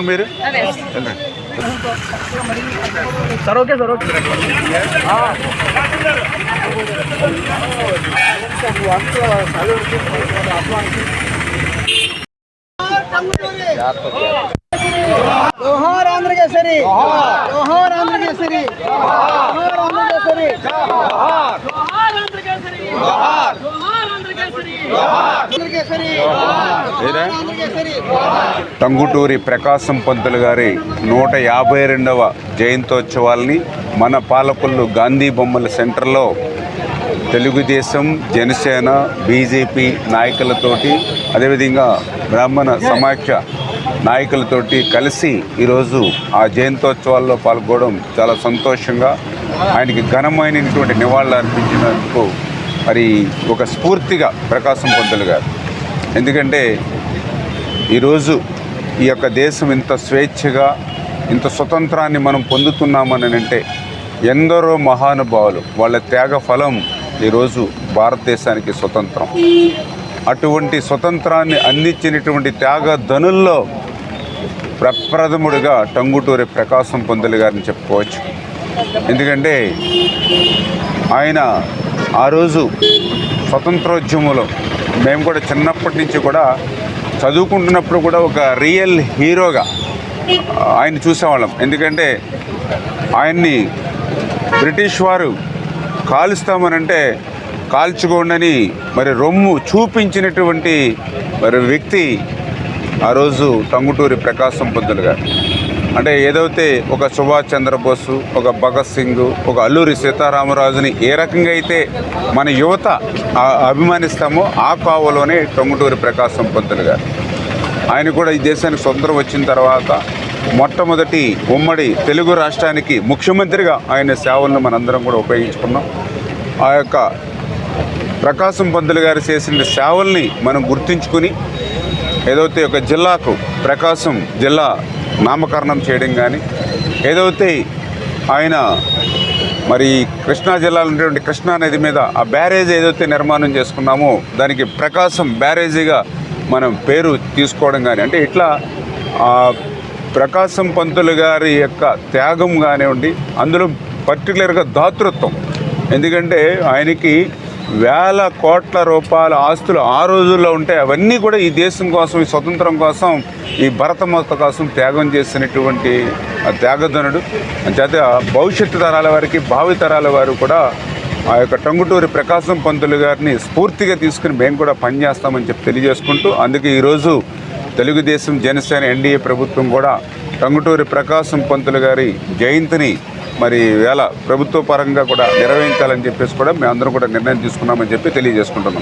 తీసుకోండి మీరు. Sir okay sir okay. జోహార్ ఆంధ్రకేసరి. జోహార్ ఆంధ్రకేసరి. జోహార్ ఆంధ్రకేసరి? ఆంధ్రకేసరి. టంగుటూరి ప్రకాశం పంతులు గారి నూట యాభై రెండవ జయంతోత్సవాల్ని మన పాలకొల్లు గాంధీ బొమ్మల సెంటర్లో తెలుగుదేశం జనసేన బీజేపీ నాయకులతోటి అదేవిధంగా బ్రాహ్మణ సమాఖ్య నాయకులతోటి కలిసి ఈరోజు ఆ జయంతోత్సవాల్లో పాల్గొనడం చాలా సంతోషంగా ఆయనకి ఘనమైనటువంటి నివాళులు అర్పించినందుకు మరి ఒక స్ఫూర్తిగా ప్రకాశం పంతులు గారు. ఎందుకంటే ఈరోజు ఈ యొక్క దేశం ఇంత స్వేచ్ఛగా ఇంత స్వతంత్రాన్ని మనం పొందుతున్నామని అంటే ఎందరో మహానుభావులు వాళ్ళ త్యాగ ఫలం ఈరోజు భారతదేశానికి స్వతంత్రం. అటువంటి స్వతంత్రాన్ని అందించినటువంటి త్యాగ ధనుల్లో ప్రప్రథముడిగా టంగుటూరి ప్రకాశం పొందలి గారిని చెప్పుకోవచ్చు. ఎందుకంటే ఆయన ఆ రోజు స్వతంత్రోద్యమంలో మేము కూడా చిన్నప్పటి నుంచి కూడా చదువుకుంటున్నప్పుడు కూడా ఒక రియల్ హీరోగా ఆయన చూసేవాళ్ళం. ఎందుకంటే ఆయన్ని బ్రిటిష్ వారు కాలుస్తామనంటే కాల్చుకోండని మరి రొమ్ము చూపించినటువంటి మరి వ్యక్తి ఆ రోజు టంగుటూరి ప్రకాశం పంతులు గారు. అంటే ఏదైతే ఒక సుభాష్ చంద్రబోసు ఒక భగత్ సింగ్ ఒక అల్లూరి సీతారామరాజుని ఏ రకంగా అయితే మన యువత అభిమానిస్తామో ఆ కావలోనే టొంగుటూరి ప్రకాశం పంతులు గారు ఆయన కూడా ఈ దేశానికి స్వతంత్రం వచ్చిన తర్వాత మొట్టమొదటి ఉమ్మడి తెలుగు రాష్ట్రానికి ముఖ్యమంత్రిగా ఆయన సేవలను మనందరం కూడా ఉపయోగించుకున్నాం. ఆ యొక్క ప్రకాశం పంతులు గారు చేసిన సేవల్ని మనం గుర్తించుకుని ఏదైతే ఒక జిల్లాకు ప్రకాశం జిల్లా నామకరణం చేయడం కానీ ఏదైతే ఆయన మరి కృష్ణా జిల్లాలో ఉండేటువంటి కృష్ణా నది మీద ఆ బ్యారేజ్ ఏదైతే నిర్మాణం చేసుకున్నామో దానికి ప్రకాశం బ్యారేజీగా మనం పేరు తీసుకోవడం కానీ అంటే ఇట్లా ఆ ప్రకాశం పంతులు గారి యొక్క త్యాగం కానివ్వండి అందులో పర్టికులర్గా దాతృత్వం ఎందుకంటే ఆయనకి వేల కోట్ల రూపాయల ఆస్తులు ఆ రోజుల్లో ఉంటే అవన్నీ కూడా ఈ దేశం కోసం ఈ స్వతంత్రం కోసం ఈ భరతమాత కోసం త్యాగం చేసినటువంటి ఆ త్యాగధనుడు. చేత భవిష్యత్తు తరాల వారికి భావి తరాల వారు కూడా ఆ యొక్క టంగుటూరి ప్రకాశం పంతులు గారిని స్ఫూర్తిగా తీసుకుని మేము కూడా పనిచేస్తామని చెప్పి తెలియజేసుకుంటూ అందుకే ఈరోజు తెలుగుదేశం జనసేన ఎన్డీఏ ప్రభుత్వం కూడా టంగుటూరి ప్రకాశం పంతులు గారి జయంతిని మరి వేళ ప్రభుత్వ పరంగా కూడా నిర్వహించాలని చెప్పేసి కూడా మేము అందరం కూడా నిర్ణయం తీసుకున్నామని చెప్పి తెలియజేసుకుంటున్నాం.